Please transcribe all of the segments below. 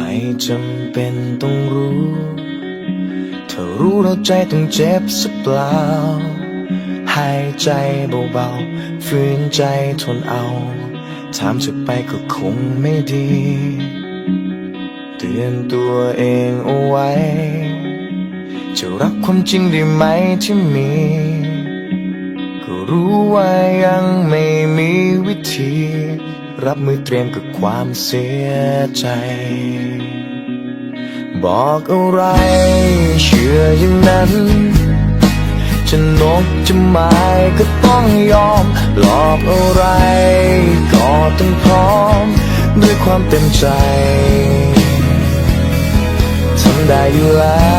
ไม่จำเป็นต้องรู้ถ้ารู้แล้วใจต้องเจ็บสักเปล่า หายใจเบาๆฝืนใจทนเอา ถามจะไปก็คงไม่ดี เตือนตัวเองเอาไว้ จะรับความจริงได้ไหมที่มี ก็รู้ว่ายังไม่มีวิธีรับมือเตรียมกับความเสียใจ บอกอะไร เชื่ออย่างนั้น จะนกจะไม้ก็ต้องยอม หลอกอะไร ก็ต้องพร้อม ด้วยความเต็มใจทำได้อยู่แล้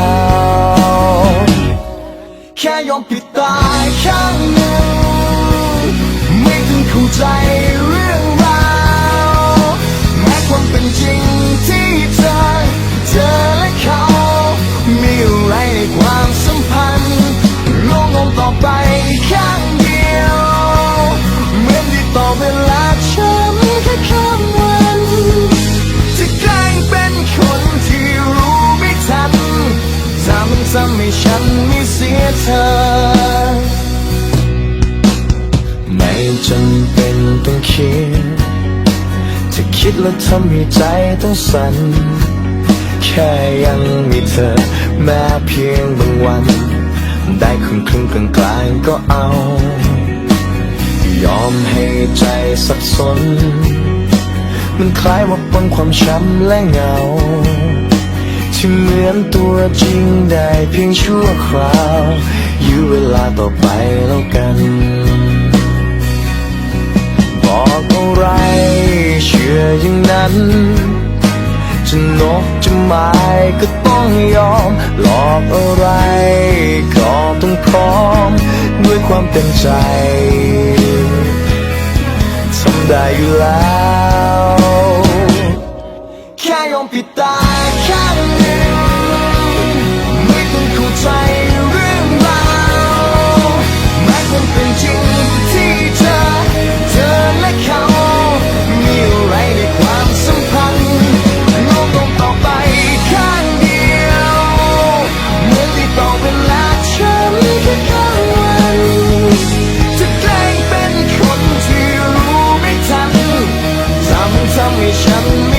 ว แค่ยอมปิดตายข้างหนึ่งไม่ต้องเข้าใจ ให้ฉันไม่เสียเธอ ไม่จำเป็นต้องคิดถ้าคิดแล้วทำให้ใจต้องสั่น แค่ยังมีเธอ แม้เพียงบางวัน ได้ครึ่งครึ่งกลางกลางก็เอา ยอมให้ใจสับสน มันคล้ายว่าปนความช้ำและเหงา ที่เหมือนตัวจริงได้เพียงชั่วคราว อยู่เวลาต่อไปแล้วกัน บอกอะไรเชื่ออย่างนั้น จะนกจะไม้ก็ต้องยอม หลอกอะไรก็ต้องพร้อม ด้วยความเต็มใจทำได้อยู่แล้ว แค่ยอมปิดตาข้ ฉันไม่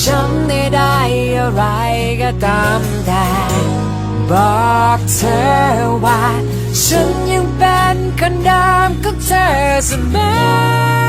ฉันได้ได้อะไรก็ตามแต่บอกเธอว่า ฉันยังเป็นคนเดิมของเธอเสมอ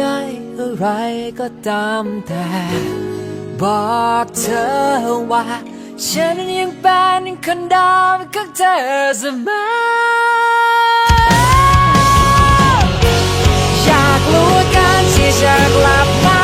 ได้อะไรก็ตามแต่ บอกเธอว่าฉันยังเป็นคนดิมของเธอเสมออยากรู้กันที่จะกลับมา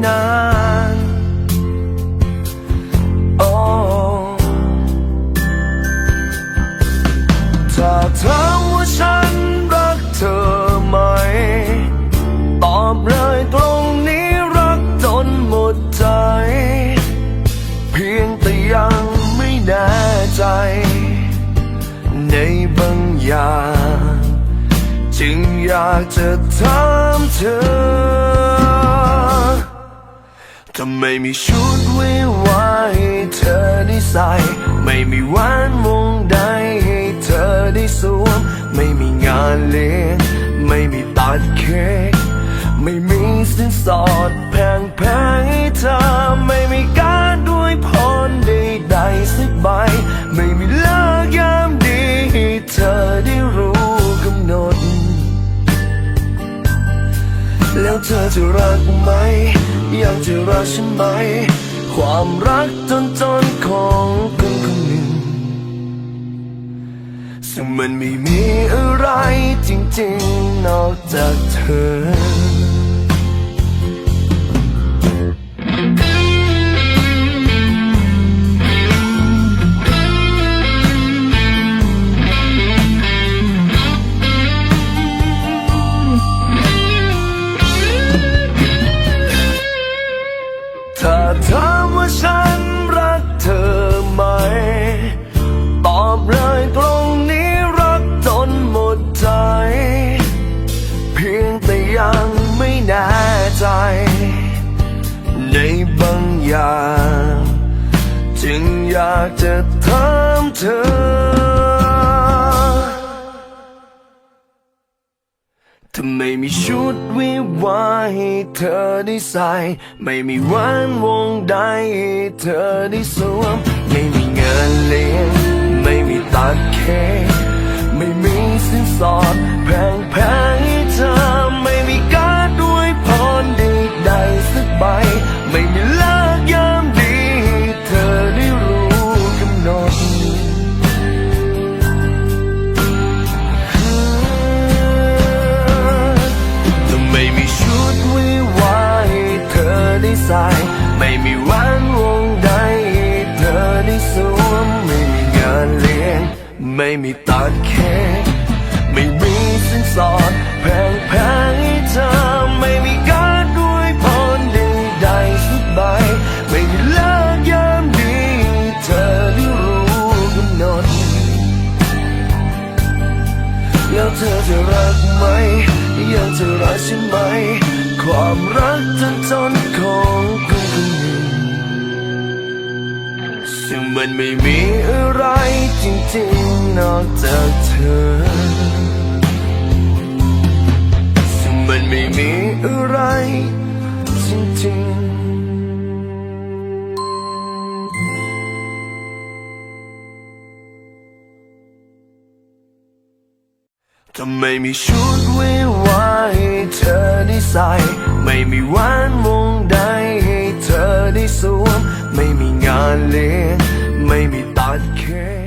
อย่าง จึงอยากจะถามเธอทำไมมีชุดไว้ไว้เธอได้ใส่ ไม่มีวันวงใดให้เธอได้สวม ไม่มีงานเลี้ยงไม่มีตัดเค้กไม่มีสินสอดแพงๆให้เธอไม่มีการ จะรักไหม ยังจะรักฉันไหม ความรักจนจนของคนคนหนึ่ง ซึ่งมันไม่มีอะไรจริงๆ นอกจากเธอากจะถามเธอถ้าไม่มีชุดวิวาห์ให้เธอได้ใส่ ไม่มีแหวันวงใดให้เธอได้สวม ไม่มีเงินเลี้ยง ไม่มีตัดเค้กไม่มีสินสอดแพงแพงให้เธอ ไม่มีการดด้วยพรใดๆสักใบ ไม่มี ไม่มีวันวงใดเธอได้สวมไม่มีงานเลี้ยง ไม่มีตัดเค้กไม่มีสินสอดแพงแพงๆให้เธอไม่มีการด้วยพรใดๆสักใบไม่มีเลิกยามดีเธอได้รู้กำหนดแล้วเธอจะรักไหมยังจะรักฉันไหม ความรักจนจนของค ซึ่งมันไม่มีอะไรจริงๆนอกจากเธอ ซึ่งมันไม่มีอะไรจริงๆถ้าไม่มีชุดวิวาห์ให้เธอได้ใส่ ไม่มีวันวงใดให้เธอได้สวม ไม่มีงานเลี้ยง ไม่มีตัดเค้ก